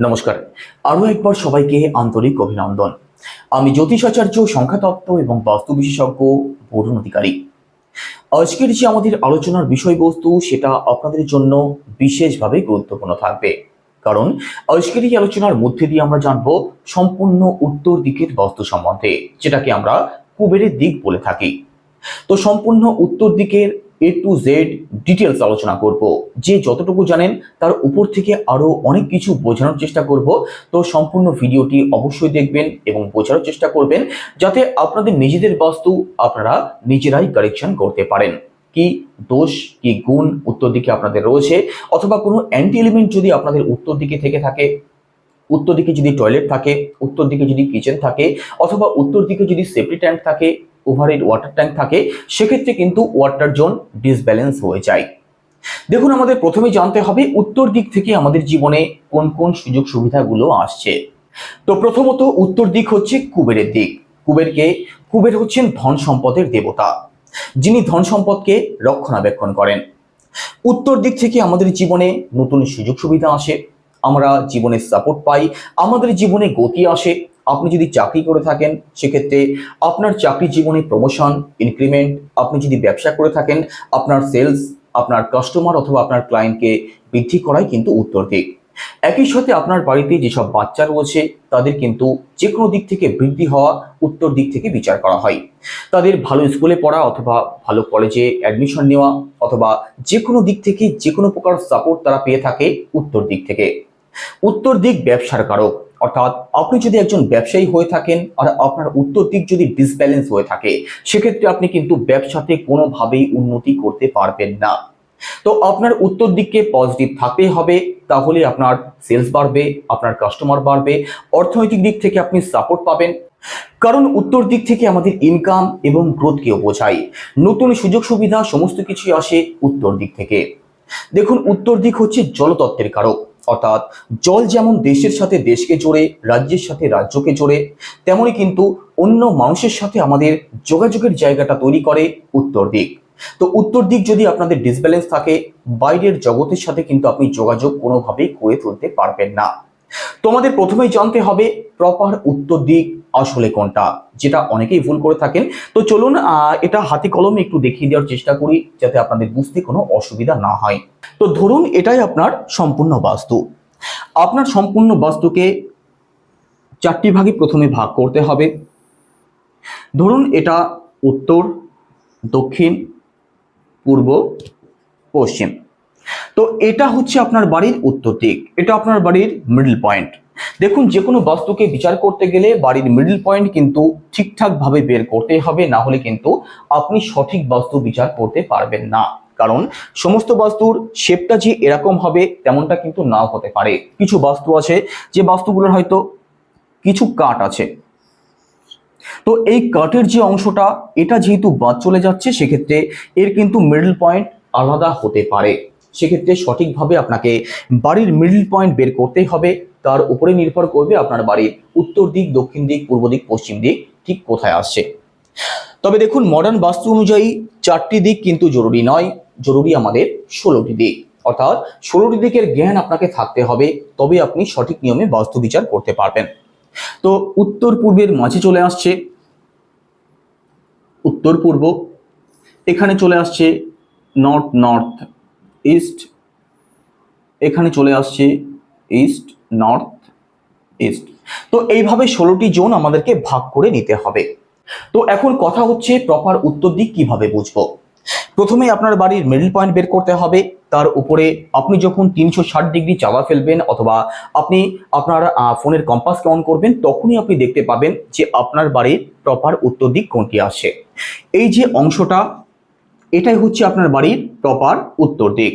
নমস্কার। আরও একবার সবাইকে আন্তরিক অভিনন্দন। আমি জ্যোতিষাচার্য সংখ্যাতত্ত্ব এবং বাস্তু বিশেষজ্ঞ বরুণ অধিকারী। আজকের যে আমাদের আলোচনার বিষয়বস্তু, সেটা আপনাদের জন্য বিশেষভাবে গুরুত্বপূর্ণ থাকবে। কারণ আজকের এই আলোচনার মধ্যে দিয়ে আমরা জানব সম্পূর্ণ উত্তর দিকের বাস্তু সম্বন্ধে, যেটাকে আমরা কুবেরের দিক বলে থাকি। তো সম্পূর্ণ উত্তর দিকের এ টু জেড ডিটেলস আলোচনা করব। যে যতটুকু জানেন, তার উপর থেকে আরও অনেক কিছু বোঝানোর চেষ্টা করব। তো সম্পূর্ণ ভিডিওটি অবশ্যই দেখবেন এবং বোঝার চেষ্টা করবেন, যাতে আপনাদের নিজেদের বাস্তু আপনারা নিজেরাই কারেকশন করতে পারেন। কি দোষ, কি গুণ, উত্তর দিকে আপনাদের রয়েছে, অথবা কোনো অ্যান্টি এলিমেন্ট যদি আপনাদের উত্তর দিকে থেকে থাকে, উত্তর দিকে যদি টয়লেট থাকে, উত্তর দিকে যদি কিচেন থাকে, অথবা উত্তর দিকে যদি সেফটি ট্যাঙ্ক থাকে ওভারহেড ওয়াটার ট্যাঙ্ক থাকে, সেক্ষেত্রে কিন্তু ওয়াটার জোন ডিসব্যালেন্স হয়ে যায়। দেখুন, আমাদের প্রথমে জানতে হবে উত্তর দিক থেকে আমাদের জীবনে কোন কোন সুযোগ সুবিধাগুলো আসছে। তো প্রথমত উত্তর দিক হচ্ছে কুবেরের দিক। কুবেরকে, কুবের হচ্ছেন ধন সম্পদের দেবতা, যিনি ধন সম্পদকে রক্ষণাবেক্ষণ করেন। উত্তর দিক থেকে আমাদের জীবনে নতুন সুযোগ সুবিধা আসে। আমরা জীবনে সাপোর্ট পাই, আমাদের জীবনে গতি আসে। আপনি যদি চাকরি করে থাকেন, সেক্ষেত্রে আপনার চাকরি জীবনে প্রমোশন ইনক্রিমেন্ট আপনি যদি ব্যবসা করে থাকেন, আপনার সেলস আপনার কাস্টমার অথবা আপনার ক্লায়েন্টকে বৃদ্ধি করাই কিন্তু উত্তর দিক। একই সাথে আপনার বাড়িতে যেসব বাচ্চা রয়েছে, তাদের কিন্তু যে কোনো দিক থেকে বৃদ্ধি হওয়া উত্তর দিক থেকে বিচার করা হয়। তাদের ভালো স্কুলে পড়া অথবা ভালো কলেজে অ্যাডমিশন নেওয়া অথবা যে কোনো দিক থেকে যে কোনো প্রকার সাপোর্ট তারা পেয়ে থাকে উত্তর দিক থেকে। উত্তর দিক ব্যবসার কারক। অর্থাৎ আপনি যদি একজন ব্যবসায়ী হয়ে থাকেন আর আপনার উত্তর দিক যদি ডিসব্যালেন্স হয়ে থাকে, সেক্ষেত্রে আপনি কিন্তু ব্যবসাতে কোনোভাবেই উন্নতি করতে পারবেন না। তো আপনার উত্তর দিককে পজিটিভ থাকতে হবে, তাহলে আপনার সেলস বাড়বে, আপনার কাস্টমার বাড়বে, অর্থনৈতিক দিক থেকে আপনি সাপোর্ট পাবেন। কারণ উত্তর দিক থেকে আমাদের ইনকাম এবং গ্রোথকেও বোঝায়। নতুন সুযোগ সুবিধা, সমস্ত কিছুই আসে উত্তর দিক থেকে। দেখুন, উত্তর দিক হচ্ছে জলতত্ত্বের কারক। অর্থাৎ জল যেমন দেশের সাথে দেশকে জোড়ে, রাজ্যের সাথে রাজ্যকে জোড়ে তেমনি কিন্তু অন্য মানুষের সাথে আমাদের যোগাযোগের জায়গাটা তৈরি করে উত্তর দিক। তো উত্তর দিক যদি আপনাদের ডিসব্যালেন্স থাকে, বাইরের জগতের সাথে কিন্তু আপনি যোগাযোগ কোনোভাবেই করে তুলতে পারবেন না। তোমাদের প্রথমেই জানতে হবে প্রপার উত্তর দিক আসলে কোনটা, যেটা অনেকেই ভুল করে থাকেন। তো চলুন এটা হাতে কলমে একটু দেখিয়ে দেওয়ার চেষ্টা করি, যাতে আপনাদের বুঝতে কোনো অসুবিধা না হয়। তো ধরুন, এটাই আপনার সম্পূর্ণ বাস্তু। আপনার সম্পূর্ণ বাস্তুকে চারটি ভাগে প্রথমে ভাগ করতে হবে। ধরুন, এটা উত্তর, দক্ষিণ, পূর্ব, পশ্চিম। তো এটা হচ্ছে আপনার বাড়ির উত্তর দিক। এটা আপনার বাড়ির মিডল পয়েন্ট দেখুন যে কোনো বস্তুকে বিচার করতে গেলে বাড়ির মিডল পয়েন্ট কিন্তু ঠিকঠাক ভাবে বের করতে হবে, না হলে কিন্তু আপনি সঠিক বস্তু বিচার করতে পারবেন না। কারণ সমস্ত বাস্তুর শেপটা যে এরকম হবে, তেমনটা কিন্তু নাও হতে পারে। কিছু বাস্তু আছে, যে বাস্তুগুলোর হয়তো কিছু কাট আছে। তো এই কাটের যে অংশটা, এটা যেহেতু বাদ চলে যাচ্ছে, সেক্ষেত্রে এর কিন্তু মিডল পয়েন্ট আলাদা হতে পারে। সেক্ষেত্রে সঠিকভাবে আপনাকে বাড়ির মিডল পয়েন্ট বের করতেই হবে। তার উপরে নির্ভর করবে আপনার বাড়ির উত্তর দিক, দক্ষিণ দিক, পূর্ব দিক, পশ্চিম দিক, ঠিক কোথায় আসছে। তবে দেখুন মডার্ন বাস্তু অনুযায়ী চারটি দিক কিন্তু জরুরি নয়। জরুরি আমাদের ষোলোটি দিক। অর্থাৎ ষোলোটি দিকের জ্ঞান আপনাকে থাকতে হবে তবে আপনি সঠিক নিয়মে বাস্তু বিচার করতে পারবেন। তো উত্তর পূর্বের মাঝে চলে আসছে, উত্তর পূর্ব। এখানে চলে আসছে নর্থ নর্থ ইস্ট এখানে চলে আসছে ইস্ট নর্থ ইস্ট তো এইভাবে ষোলোটি জোন আমাদেরকে ভাগ করে নিতে হবে। তো এখন কথা হচ্ছে প্রপার উত্তর দিক কীভাবে বুঝব? প্রথমে আপনার বাড়ির মিডল পয়েন্ট বের করতে হবে। তার উপরে আপনি যখন তিনশো ষাট ডিগ্রি চাওয়া ফেলবেন অথবা আপনি আপনার ফোনের কম্পাসকে অন করবেন, তখনই আপনি দেখতে পাবেন যে আপনার বাড়ির প্রপার উত্তর দিক কোনটি আসে এই যে অংশটা এটাই হচ্ছে আপনার বাড়ির প্রপার উত্তর দিক।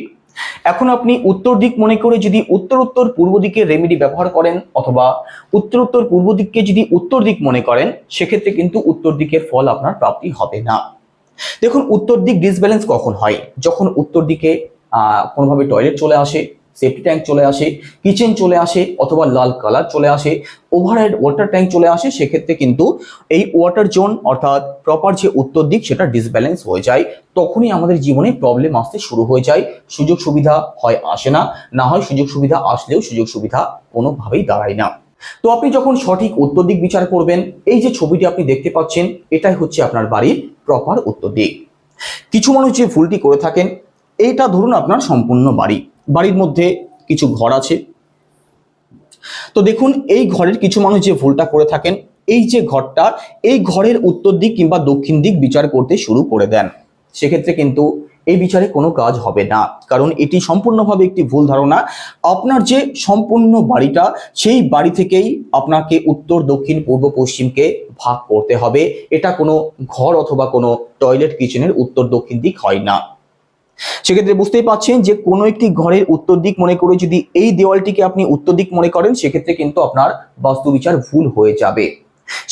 এখন আপনি উত্তর দিক মনে করে যদি উত্তর উত্তর পূর্ব দিকে রেমেডি ব্যবহার করেন অথবা উত্তর উত্তর পূর্ব দিককে যদি উত্তর দিক মনে করেন, সেক্ষেত্রে কিন্তু উত্তর দিকের ফল আপনার প্রাপ্তি হবে না। দেখুন, উত্তর দিক ডিসব্যালেন্স কখন হয়? যখন উত্তর দিকে কোনোভাবে টয়লেট চলে আসে সেফটি ট্যাঙ্ক চলে আসে কিচেন চলে আসে অথবা লাল কালার চলে আসে ওভারহেড ওয়াটার ট্যাঙ্ক চলে আসে, সেক্ষেত্রে কিন্তু এই ওয়াটার জোন অর্থাৎ প্রপার যে উত্তর দিক সেটা ডিসব্যালেন্স হয়ে যায়, তখনই আমাদের জীবনে প্রবলেম আসতে শুরু হয়ে যায়, সুযোগ সুবিধা হয় আসে না না হয় সুযোগ সুবিধা আসলেও সুযোগ সুবিধা কোনোভাবেই দাঁড়ায় না। তো আপনি যখন সঠিক উত্তর দিক বিচার করবেন, এই যে ছবিটি আপনি দেখতে পাচ্ছেন, এটাই হচ্ছে আপনার বাড়ির প্রপার উত্তর দিক। কিছু মানুষ যে ভুলটি করে থাকেন এইটা ধরুন আপনার সম্পূর্ণ বাড়ি। বাড়ির মধ্যে কিছু ঘর আছে। তো দেখুন, এই ঘরের কিছু মানুষ যে ভুলটা করে থাকেন, এই যে ঘরটা, এই ঘরের উত্তর দিক কিংবা দক্ষিণ দিক বিচার করতে শুরু করে দেন। সেক্ষেত্রে কিন্তু এই বিচারে কোনো কাজ হবে না। কারণ এটি সম্পূর্ণভাবে একটি ভুল ধারণা। আপনার যে সম্পূর্ণ বাড়িটা, সেই বাড়ি থেকেই আপনাকে উত্তর, দক্ষিণ, পূর্ব, পশ্চিমকে ভাগ করতে হবে। এটা কোনো ঘর অথবা কোনো টয়লেট কিচেনের উত্তর, দক্ষিণ দিক হয় না। সেক্ষেত্রে বুঝতেই পাচ্ছেন যে কোনো একটি ঘরের উত্তর দিক মনে করে যদি এই দেওয়ালটিকে আপনি উত্তর দিক মনে করেন, সেক্ষেত্রে কিন্তু আপনার বাস্তু বিচার ভুল হয়ে যাবে।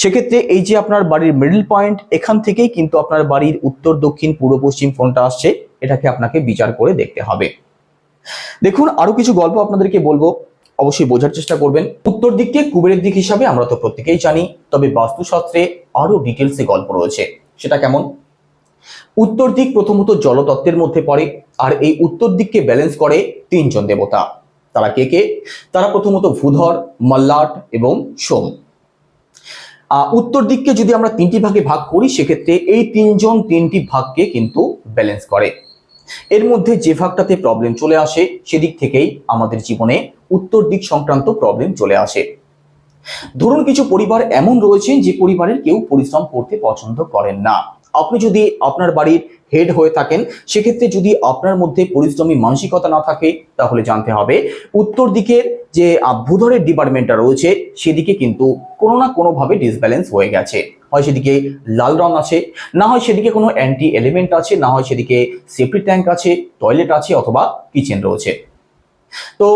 সেক্ষেত্রে এই যে আপনার বাড়ির মিডল পয়েন্ট এখান থেকেই কিন্তু আপনার বাড়ির উত্তর, দক্ষিণ, পূর্ব, পশ্চিম কোনটা আসছে, এটাকে আপনাকে বিচার করে দেখতে হবে। দেখুন আরও কিছু গল্প আপনাদেরকে বলব, অবশ্যই বোঝার চেষ্টা করবেন। উত্তর দিককে কুবেরের দিক হিসাবে আমরা তো প্রত্যেকেই জানি, তবে বাস্তুশাস্ত্রে আরও ডিটেলসে গল্প রয়েছে, সেটা কেমন? উত্তর দিক প্রথমত জলতত্ত্বের মধ্যে পড়ে, আর এই উত্তর দিককে ব্যালেন্স করে তিনজন দেবতা। তারা কে কে? তারা প্রথমত ভূধর, মল্লাট এবং সোম। উত্তর দিককে যদি আমরা তিনটি ভাগে ভাগ করি, সেক্ষেত্রে এই তিনজন তিনটি ভাগকে কিন্তু ব্যালেন্স করে। এর মধ্যে যে ভাগটাতে প্রবলেম চলে আসে, সেদিক থেকেই আমাদের জীবনে উত্তর দিক সংক্রান্ত প্রবলেম চলে আসে। ধরুন কিছু পরিবার এমন রয়েছেন যে পরিবারের কেউ পরিশ্রম করতে পছন্দ করেন না। আপনি যদি আপনার বাড়ির হেড হয়ে থাকেন, সেক্ষেত্রে যদি আপনার মধ্যে পরিশ্রমী মানসিকতা না থাকে, তাহলে জানতে হবে উত্তর দিকের যে ভূধরের ডিপার্টমেন্টটা রয়েছে, সেদিকে কিন্তু কোনো না কোনোভাবে ডিসব্যালেন্স হয়ে গেছে। হয় সেদিকে লাল রং আছে, না হয় সেদিকে কোনো অ্যান্টি এলিমেন্ট আছে, না হয় সেদিকে সেফটি ট্যাঙ্ক আছে টয়লেট আছে অথবা কিচেন রয়েছে। তো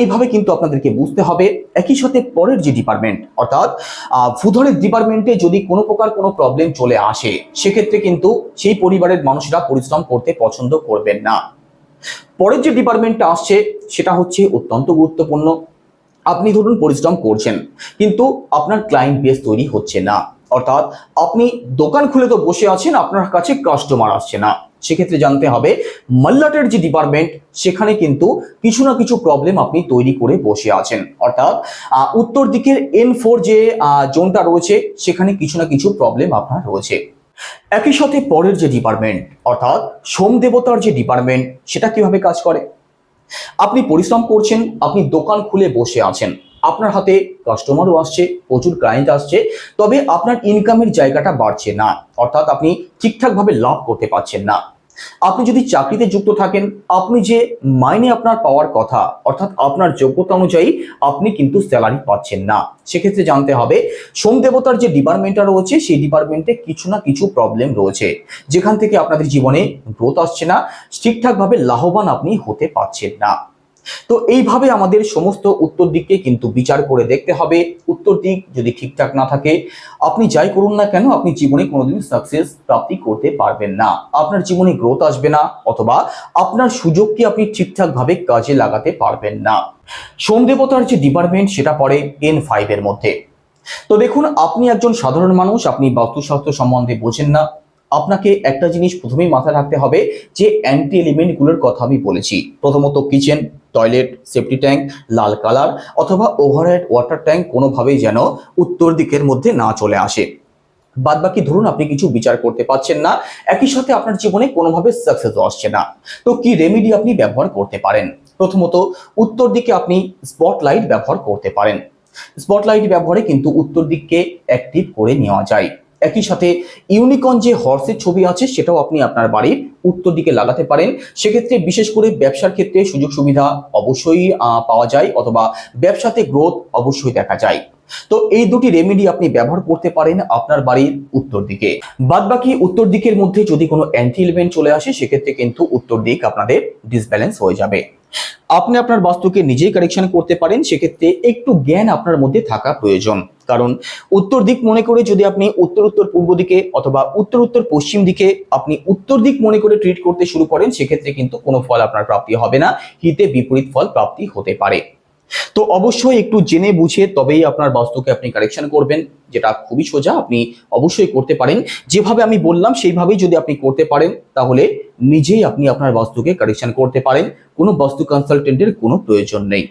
এইভাবে কিন্তু আপনাদেরকে বুঝতে হবে। একই সাথে পরের যে ডিপার্টমেন্ট অর্থাৎ ভূধরের ডিপার্টমেন্টে যদি কোনো প্রকার কোনো প্রবলেম চলে আসে, সেক্ষেত্রে কিন্তু সেই পরিবারের মানুষরা পরিশ্রম করতে পছন্দ করবেন না। পরের যে ডিপার্টমেন্টটা আসছে, সেটা হচ্ছে অত্যন্ত গুরুত্বপূর্ণ। আপনি ধরুন পরিশ্রম করছেন, কিন্তু আপনার ক্লায়েন্ট বেস তৈরি হচ্ছে না। অর্থাৎ, আপনি দোকান খুলে তো বসে আছেন, আপনার কাছে কাস্টমার আসছে না। সেক্ষেত্রে জানতে হবে, মাল্লাটের যে ডিপার্টমেন্ট সেখানে কিন্তু কিছু না কিছু প্রবলেম আপনি তৈরি করে বসে আছেন। অর্থাৎ উত্তর দিকের এন ফোর যে জোনটা রয়েছে, সেখানে কিছু না কিছু প্রবলেম আপনার রয়েছে। একই সাথে পরের যে ডিপার্টমেন্ট অর্থাৎ সোম দেবতার যে ডিপার্টমেন্ট সেটা কীভাবে কাজ করে? আপনি পরিশ্রম করছেন, আপনি দোকান খুলে বসে আছেন। আপনার হাতে কাস্টমারও আসছে, প্রচুর ক্লায়েন্ট আসছে, তবে আপনার ইনকামের জায়গাটা বাড়ছে না, অর্থাৎ আপনি ঠিকঠাকভাবে লাভ করতে পারছেন না। আপনি যদি চাকরিতে যুক্ত থাকেন, আপনি যে মাইনে আপনার পাওয়ার কথা, অর্থাৎ আপনার যোগ্যতা অনুযায়ী আপনি কিন্তু স্যালারি পাচ্ছেন না। সেক্ষেত্রে জানতে হবে সোম দেবতার যে ডিপার্টমেন্টটা রয়েছে, সেই ডিপার্টমেন্টে কিছু না কিছু প্রবলেম রয়েছে, যেখান থেকে আপনাদের জীবনে গ্রোথ আসছে না, ঠিকঠাকভাবে লাভবান আপনি হতে পারছেন না। তো এইভাবে আমাদের সমস্ত উত্তর দিককে কিন্তু বিচার করে দেখতে হবে। উত্তর দিক যদি ঠিকঠাক না থাকে, আপনি যাই করুন না কেন, আপনি জীবনে কোনোদিন সাকসেস প্রাপ্তি করতে পারবেন না। আপনার জীবনে গ্রোথ আসবে না, অথবা আপনার সুযোগকে আপনি ঠিকঠাকভাবে কাজে লাগাতে পারবেন না। সোম দেবতার যে ডিপার্টমেন্ট সেটা পড়ে এন ফাইভের মধ্যে। তো দেখুন, আপনি একজন সাধারণ মানুষ, আপনি বাস্তুশাস্ত্র সম্বন্ধে বোঝেন না। আপনাকে একটা জিনিস প্রথমেই মাথায় রাখতে হবে যে অ্যান্টি এলিমেন্টগুলোর কথা আমি বলেছি। প্রথমত কিচেন টয়লেট সেফটি ট্যাঙ্ক লাল কালার অথবা ওভারহেড ওয়াটার ট্যাঙ্ক কোনোভাবেই যেন উত্তর দিকের মধ্যে না চলে আসে। বাদ বাকি ধরুন আপনি কিছু বিচার করতে পারছেন না, একই সাথে আপনার জীবনে কোনোভাবে সাকসেস আসছে না। তো কি রেমেডি আপনি ব্যবহার করতে পারেন? প্রথমত উত্তর দিকে আপনি স্পটলাইট ব্যবহার করতে পারেন। স্পটলাইট ব্যবহারে কিন্তু উত্তর দিককে অ্যাক্টিভ করে নেওয়া যায়। একই সাথে ইউনিকর্ন যে হর্সের ছবি আছে, সেটাও আপনি আপনার বাড়ির উত্তর দিকে লাগাতে পারেন। সেক্ষেত্রে বিশেষ করে ব্যবসার ক্ষেত্রে সুযোগ সুবিধা অবশ্যই পাওয়া যায় অথবা ব্যবসাতে গ্রোথ অবশ্যই দেখা যায়। তো এই দুটি রেমেডি আপনি ব্যবহার করতে পারেন আপনার বাড়ির উত্তর দিকে। বাদ বাকি উত্তর দিকের মধ্যে যদি কোনো অ্যান্টি এলিমেন্ট চলে আসে, সেক্ষেত্রে কিন্তু উত্তর দিক আপনাদের ডিসব্যালেন্স হয়ে যাবে। আপনি আপনার বাস্তুকে নিজেই কারেকশন করতে পারেন, সেক্ষেত্রে একটু জ্ঞান আপনার মধ্যে থাকা প্রয়োজন। কারণ উত্তর দিক মনে করে যদি আপনি উত্তর উত্তর পূর্ব দিকে অথবা উত্তর উত্তর পশ্চিম দিকে আপনি উত্তর দিক মনে করে ট্রিট করতে শুরু করেন, সেক্ষেত্রে কিন্তু কোনো ফল আপনার প্রাপ্তি হবে না। হিতে বিপরীত ফল প্রাপ্তি হতে পারে। তো অবশ্যই একটু জেনে বুঝে তবেই আপনার বাস্তুকে আপনি কারেকশন করবেন, যেটা খুবই সোজা, আপনি অবশ্যই করতে পারেন। যেভাবে আমি বললাম, সেইভাবেই যদি আপনি করতে পারেন, তাহলে নিজেই আপনি আপনার বাস্তুকে কারেকশন করতে পারেন। কোনো বাস্তু কনসালটেন্টের কোনো প্রয়োজন নেই।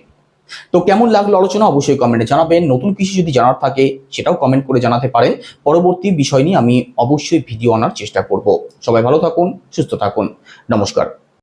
তো কেমন লাগল আলোচনা, অবশ্যই কমেন্টে জানাবেন। নতুন কিছু যদি জানার থাকে, সেটাও কমেন্ট করে জানাতে পারেন। পরবর্তী বিষয় নিয়ে আমি অবশ্যই ভিডিও আনার চেষ্টা করব। সবাই ভালো থাকুন, সুস্থ থাকুন। নমস্কার।